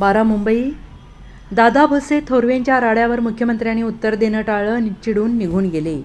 बारा मुंबई. दादा भसे थोरवेंच्या राड्यावर मुख्यमंत्र्यांनी उत्तर देणं टाळलं चिडून निघून गेले.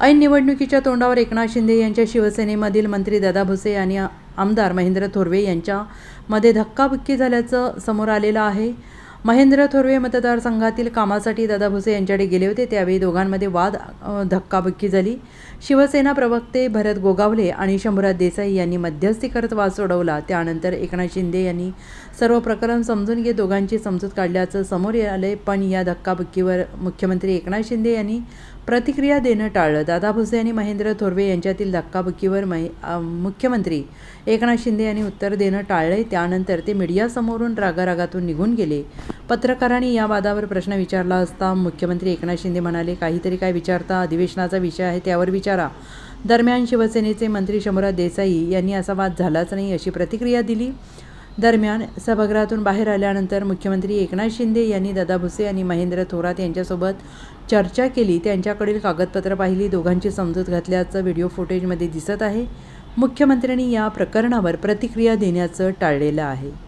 ऐन निवडणुकीच्या तोंडावर एकनाथ शिंदे यांच्या शिवसेनेमधील मंत्री दादा भुसे आणि आमदार महेंद्र थोरवे यांच्यामध्ये धक्काबुक्की झाल्याचं समोर आलेलं आहे. महेंद्र थोरवे मतदारसंघातील कामासाठी दादा भुसे यांच्याकडे गेले होते. त्यावेळी दोघांमध्ये वाद धक्काबुक्की झाली. शिवसेना प्रवक्ते भरत गोगावले आणि शंभूराज देसाई यांनी मध्यस्थी करत वाद सोडवला. त्यानंतर एकनाथ शिंदे यांनी सर्व प्रकरण समजून घेत दोघांची समजूत काढल्याचं समोर आले पण या धक्काबुक्कीवर मुख्यमंत्री एकनाथ शिंदे यांनी प्रतिक्रिया देणं टाळलं. दादा भुसे आणि महेंद्र थोरवे यांच्यातील धक्काबुक्कीवर महे मुख्यमंत्री एकनाथ शिंदे यांनी उत्तर देणं टाळले त्यानंतर ते मीडियासमोरून रागारागातून निघून गेले. पत्रकारांनी या वादावर प्रश्न विचारला असता मुख्यमंत्री एकनाथ शिंदे म्हणाले काहीतरी काय विचारता अधिवेशनाचा विषय आहे त्यावर विचारा. दरम्यान शिवसेनेचे मंत्री शंभूराज देसाई यांनी असा वाद झालाच नाही अशी प्रतिक्रिया दिली. दरम्यान सभागृहातून बाहेर आल्यानंतर मुख्यमंत्री एकनाथ शिंदे यांनी दादा भुसे आणि महेंद्र थोरात यांच्यासोबत चर्चा केली. त्यांच्याकडील कागदपत्र पाहिली. दोघांची समजूत घातल्याचं व्हिडिओ फुटेजमध्ये दिसत आहे. मुख्यमंत्र्यांनी या प्रकरणावर प्रतिक्रिया देण्याचं टाळलेलं आहे.